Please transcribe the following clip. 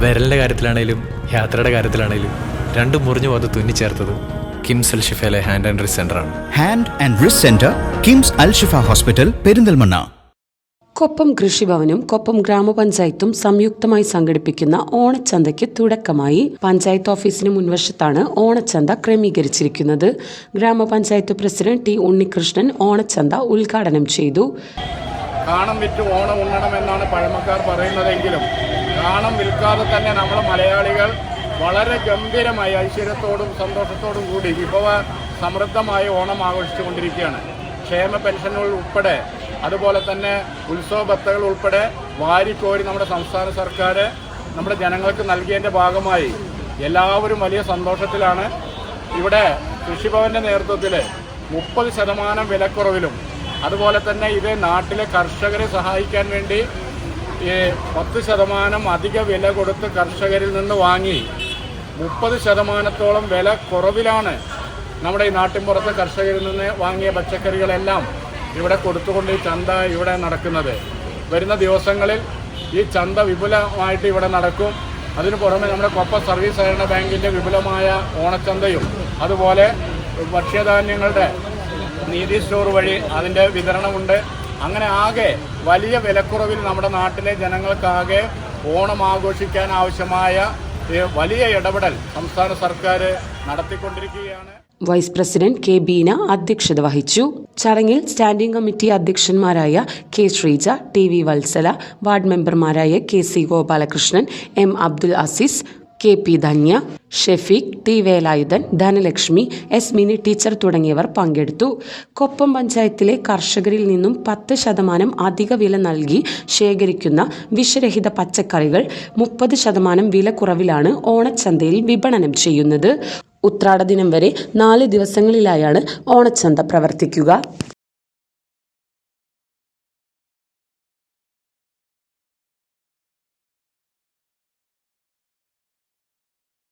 വിരലിന്റെ കാര്യത്തിലാണേലും യാത്രയുടെ കാര്യത്തിലാണേലും രണ്ടും മുറിഞ്ഞു പോകാതെ തുന്നിച്ചേർത്തത് കിംസ് അൽ ഷിഫയിലെ ഹാൻഡ് ആൻഡ് റിസ് ആണ്. Hand and wrist centre KIMS Alshifa hospital Perinthalmanna. Koppam കൃഷിഭവനും Koppam ഗ്രാമപഞ്ചായത്തും സംയുക്തമായി സംഘടിപ്പിക്കുന്ന ഓണച്ചന്തയ്ക്ക് തുടക്കമായി. പഞ്ചായത്ത് ഓഫീസിന് മുൻവശത്താണ് ഓണച്ചന്ത ക്രമീകരിച്ചിരിക്കുന്നത്. ഗ്രാമപഞ്ചായത്ത് പ്രസിഡന്റ് ടി ഉണ്ണികൃഷ്ണൻ ഓണച്ചന്ത ഉദ്ഘാടനം ചെയ്തു. കാണം വിറ്റ് ഓണം ഉണ്ണണമെന്നാണ് പഴമക്കാർ പറയുന്നതെങ്കിലും കാണം വിൽക്കാതെ തന്നെ നമ്മൾ മലയാളികൾ വളരെ ഗംഭീരമായി ഐശ്വര്യത്തോടും സന്തോഷത്തോടും കൂടി വിഭവ സമൃദ്ധമായി ഓണം ആഘോഷിച്ചുകൊണ്ടിരിക്കുകയാണ്. ക്ഷേമ പെൻഷനുകൾ ഉൾപ്പെടെ അതുപോലെ തന്നെ ഉത്സവ ഭത്തകൾ ഉൾപ്പെടെ വാരിക്കോരി നമ്മുടെ സംസ്ഥാന സർക്കാർ നമ്മുടെ ജനങ്ങൾക്ക് നൽകിയതിന്റെ ഭാഗമായി എല്ലാവരും വലിയ സന്തോഷത്തിലാണ്. ഇവിടെ കൃഷിഭവന്റെ നേതൃത്വത്തിൽ മുപ്പത് ശതമാനം വിലക്കുറവിലും അതുപോലെ തന്നെ ഇത് നാട്ടിലെ കർഷകരെ സഹായിക്കാൻ വേണ്ടി ഈ പത്ത് ശതമാനം അധിക വില കൊടുത്ത് കർഷകരിൽ നിന്ന് വാങ്ങി മുപ്പത് ശതമാനത്തോളം വില കുറവിലാണ് നമ്മുടെ ഈ നാട്ടിൻപുറത്തെ കർഷകരിൽ നിന്ന് വാങ്ങിയ പച്ചക്കറികളെല്ലാം ഇവിടെ കൊടുത്തുകൊണ്ട് ഈ ചന്ത ഇവിടെ നടക്കുന്നത്. വരുന്ന ദിവസങ്ങളിൽ ഈ ചന്ത വിപുലമായിട്ട് ഇവിടെ നടക്കും. അതിനു പുറമെ നമ്മുടെ കൊപ്പ സർവീസ് സഹകരണ ബാങ്കിന്റെ വിപുലമായ ഓണച്ചന്തയും അതുപോലെ ഭക്ഷ്യധാന്യങ്ങളുടെ നീതി സ്റ്റോർ വഴി അതിന്റെ വിതരണമുണ്ട്. അങ്ങനെ ആകെ വലിയ വിലക്കുറവിൽ നമ്മുടെ നാട്ടിലെ ജനങ്ങൾക്കാകെ ഓണം ആഘോഷിക്കാൻ ആവശ്യമായ വലിയ ഇടപെടൽ സംസ്ഥാന സർക്കാർ നടത്തിക്കൊണ്ടിരിക്കുകയാണ്. വൈസ് പ്രസിഡന്റ് കെ ബീന അധ്യക്ഷത വഹിച്ചു. ചടങ്ങിൽ standing committee അധ്യക്ഷന്മാരായ K Sreeja T V Vatsala ward മെമ്പർമാരായ K C Gopalakrishnan M Abdul Azeez K P Dhanya Shefeeq T. Velayudhan Dhanalakshmi S Mini teacher തുടങ്ങിയവർ പങ്കെടുത്തു. കൊപ്പം പഞ്ചായത്തിലെ കർഷകരിൽ നിന്നും പത്ത് ശതമാനം അധിക വില നൽകി ശേഖരിക്കുന്ന വിഷരഹിത പച്ചക്കറികൾ മുപ്പത് ശതമാനം വില കുറവിലാണ് ഓണച്ചന്തയിൽ വിപണനം ചെയ്യുന്നത്. ഉത്രാട ദിനം വരെ നാല് ദിവസങ്ങളിലായാണ് ഓണച്ചന്ത പ്രവർത്തിക്കുക.